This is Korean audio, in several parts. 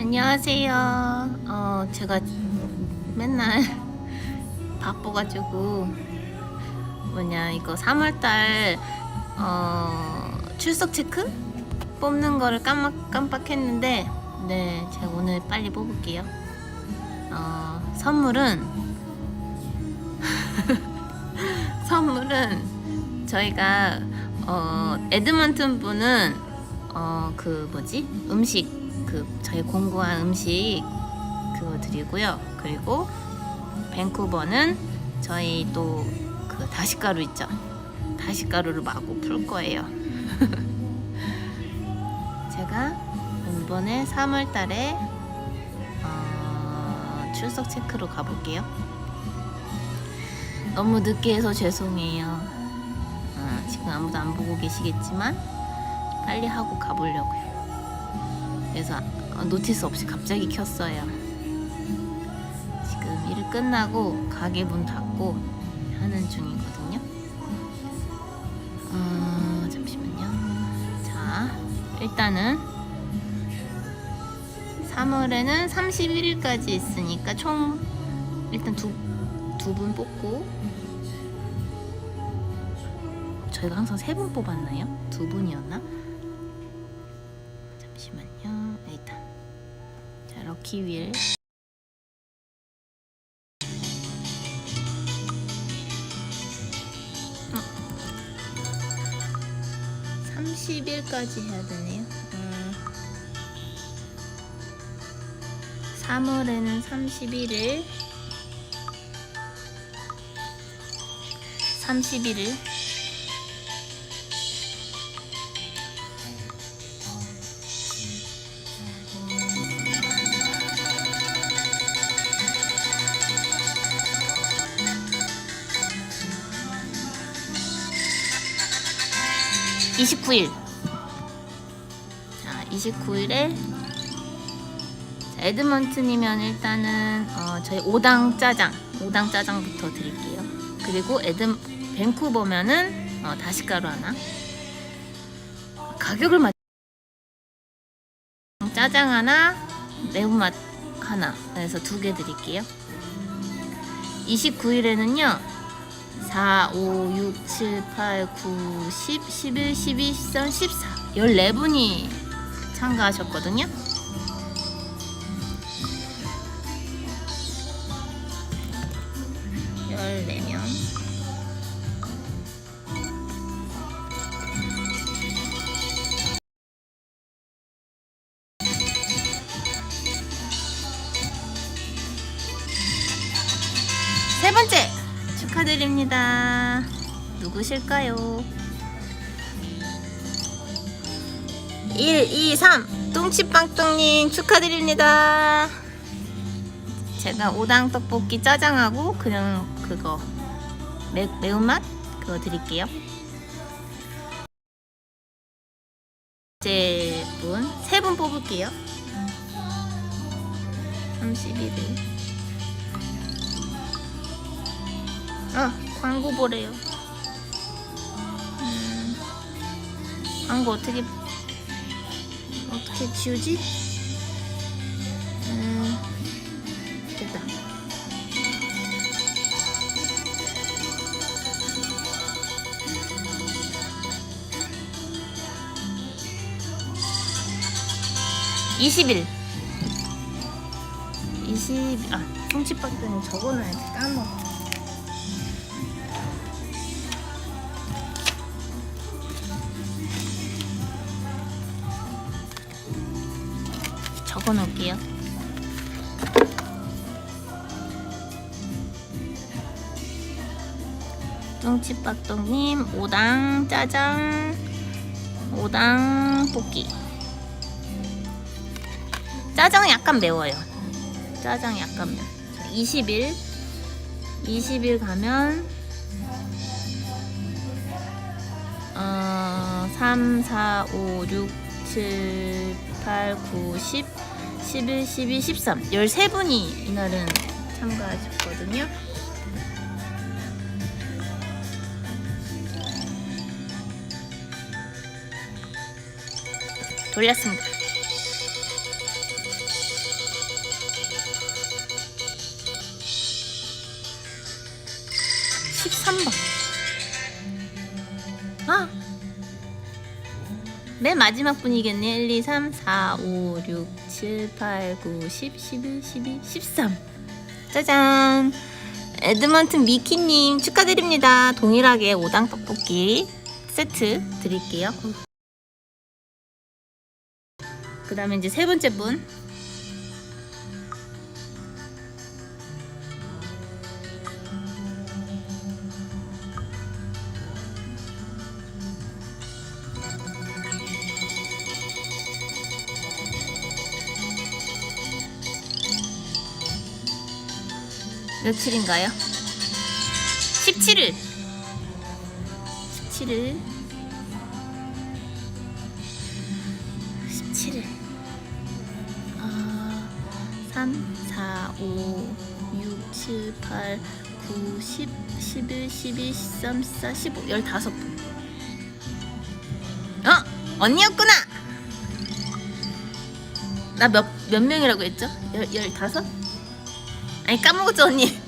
안녕하세요. 어, 제가 맨날 바빠가지고 뭐냐 이거 3월달 어, 출석 체크 뽑는 거를 깜빡 깜빡했는데 네 제가 오늘 빨리 뽑을게요. 어, 선물은 선물은 저희가 어, 에드먼튼 분은 어, 그 뭐지 음식 그 저희 공부한 음식 그거 드리고요. 그리고 밴쿠버는 저희 또 그 다시가루 있죠. 다시가루를 마구 풀 거예요. 제가 이번에 3월 달에 어, 출석 체크로 가볼게요. 너무 늦게 해서 죄송해요. 어, 지금 아무도 안 보고 계시겠지만 빨리 하고 가보려고요. 그래서 어, 노티스 없이 갑자기 켰어요. 지금 일 끝나고 가게 문 닫고 하는 중이거든요. 어, 잠시만요. 자, 일단은 3월에는 31일까지 있으니까 총 일단 두 두 분 뽑고 저희가 항상 세 분 뽑았나요? 두 분이었나? 잠시만요. 일단 자 럭키 윌 어. 30일까지 해야 되네요. 음. 3월에는 31일 31일 29일. 자, 29일에 자, 에드먼튼이면 일단은 어, 저희 5당 짜장, 5당 짜장부터 드릴게요. 그리고 에드 밴쿠버면은 어, 다시가루 하나. 가격을 맞 짜장 하나, 매운맛 하나. 그래서 두 개 드릴게요. 29일에는요. 4, 5, 6, 7, 8, 9, 10, 11, 12, 13, 14 14분이 참가하셨거든요. 열네 명 축하드립니다. 누구실까요? 1, 2, 3 뚱치빵뚱님 축하드립니다. 제가 오당 떡볶이 짜장하고 그냥 그거 매, 매운맛 그거 드릴게요. 이제 분, 세 분 뽑을게요. 31일. 아, 광고 보래요. 음, 광고 어떻게 어떻게 지우지? 음, 됐다. (20일) 20, 아, 뚱치박스는 적어놔야지 까먹어. 적어 놓을게요. 뚱치박동님 5당 짜장 5당 볶기 짜장 약간 매워요. 짜장 약간 매워. 20일 20일 가면 어, 3, 4, 5, 6, 7, 8, 9, 10, 11, 12, 13 13분이 이날은 참가하셨거든요 돌렸습니다 3번. 아! 맨 마지막 분이겠네. 1, 2, 3, 4, 5, 6, 7, 8, 9, 10, 11, 12, 13. 짜잔! 에드먼튼 미키님 축하드립니다. 동일하게 오당 떡볶이 세트 드릴게요. 그 다음에 이제 세 번째 분. 며칠인가요? 17일. 17일. 17일. 아, 3, 4, 5, 6, 7, 8, 9, 10, 11, 12, 13, 14, 15, 15분. 어! 언니였구나! 나 몇, 몇 명이라고 했죠? 열, 15? 아니 까먹었죠 언니?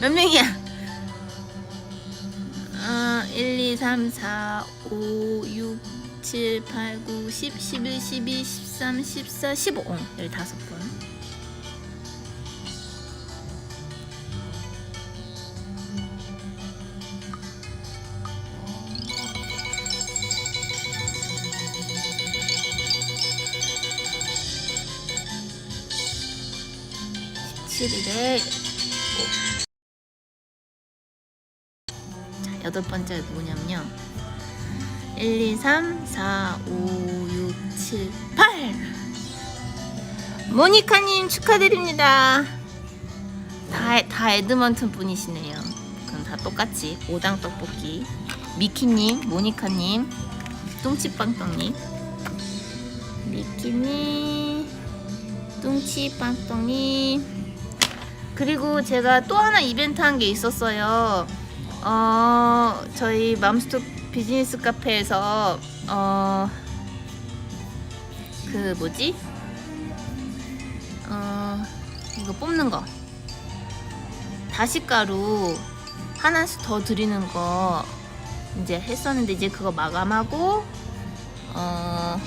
몇 명이야? 어, 1, 2, 3, 4, 5, 6, 7, 8, 9, 10, 11, 12, 13, 14, 15 어, 15번 칠일에 자, 여덟 번째가 누구냐면요. 1, 2, 3, 4, 5, 6, 7, 8! 모니카님 축하드립니다. 다, 다 에드먼튼 분이시네요. 그럼 다 똑같이 오당 떡볶이. 미키님, 모니카님, 뚱치빵떡님, 미키님, 뚱치빵떡님, 그리고 제가 또 하나 이벤트 한 게 있었어요. 어, 저희 맘스토 비즈니스 카페에서 어, 그 뭐지? 어, 이거 뽑는 거. 다시가루 하나씩 더 드리는 거 이제 했었는데 이제 그거 마감하고 어,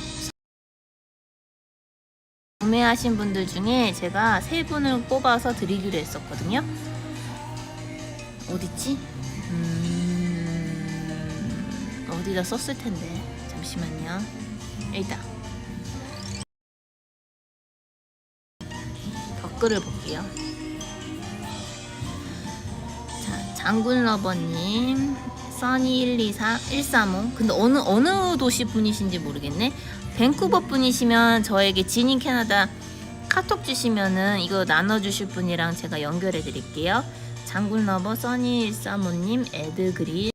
구매하신 분들 중에 제가 세 분을 뽑아서 드리기로 했었거든요. 어딨지? 음, 어디다 썼을 텐데. 잠시만요. 여기다. 댓글을 볼게요. 자, 장군 러버님, 써니 124, 135. 근데 어느, 어느 도시 분이신지 모르겠네. 밴쿠버 분이시면 저에게 지닌 캐나다 카톡 주시면은 이거 나눠 주실 분이랑 제가 연결해 드릴게요. 장군 러버 써니 135님 에드그린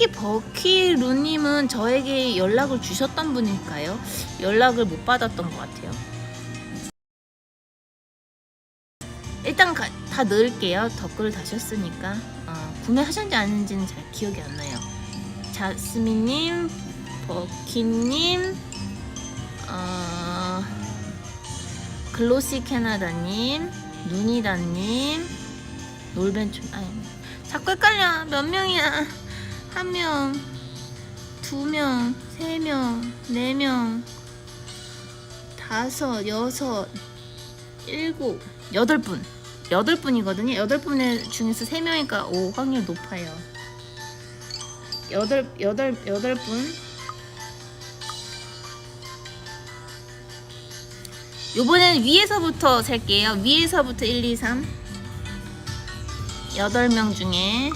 코키 버키 루님은 저에게 연락을 주셨던 분일까요? 연락을 못 받았던 것 같아요. 일단 가- 다 넣을게요. 댓글을 다셨으니까 어, 구매하셨는지 아닌지는 잘 기억이 안 나요. 자스민님, 버키님, 어, 글로시 캐나다님, 누니다님, 놀벤춘 아니 자꾸 헷갈려 몇 명이야 한 명, 두 명, 세 명, 네 명, 다섯, 여섯, 일곱, 여덟 분. 여덟 분이거든요. 여덟 분 중에서 세 명이니까 오 확률 높아요. 여덟 여덟 여덟 분. 요번엔 위에서부터 셀게요. 위에서부터 1, 2, 3. 여덟 명 중에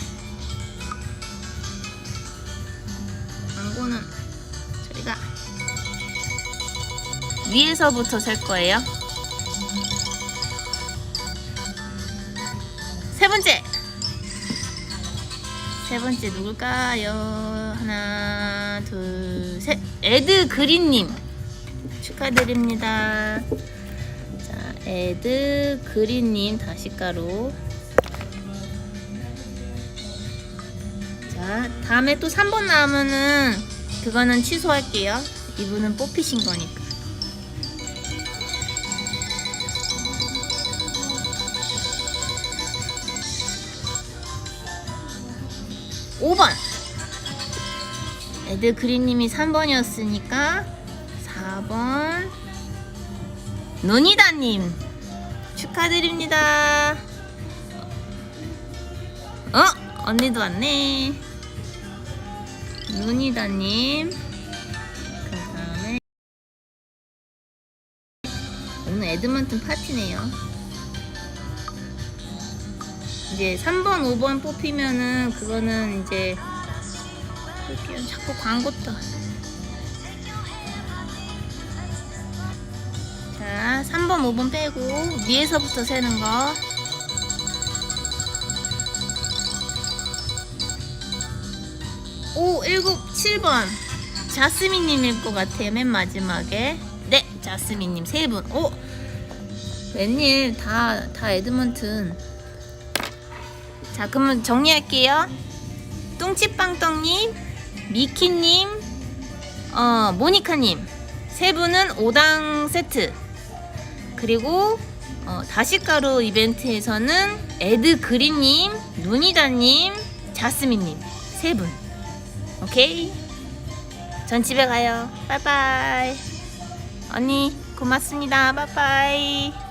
광고는 저희가 위에서부터 셀 거예요. 세 번째. 세 번째 누굴까요? 하나, 둘, 셋. 에드 그린님 축하드립니다. 자, 에드 그린님 다시 가루. 자, 자, 다음에 또 3번 나오면은 그거는 취소할게요. 이분은 뽑히신 거니까. 5번. 애들 그린님이 3번이었으니까 4번. 노니다님 축하드립니다. 어? 언니도 왔네. 눈이다님. 그 다음에 오늘 에드먼튼 파티네요. 이제 3번, 5번 뽑히면은 그거는 이제 뽑히면 자꾸 광고 떠. 자, 3번, 5번 빼고 위에서부터 세는 거. 오, 일곱, 7번. 자스민님일 것 같아요, 맨 마지막에. 네, 자스민님 세 분. 오! 웬일, 다, 다 에드먼튼. 자, 그러면 정리할게요. 뚱치빵떡님, 미키님, 어, 모니카님. 세 분은 5당 세트. 그리고, 어, 다시가루 이벤트에서는 에드 그린님, 누니다님, 자스민님. 세 분. 오케이? 전 집에 가요. 빠이빠이. 언니, 고맙습니다. 빠이빠이.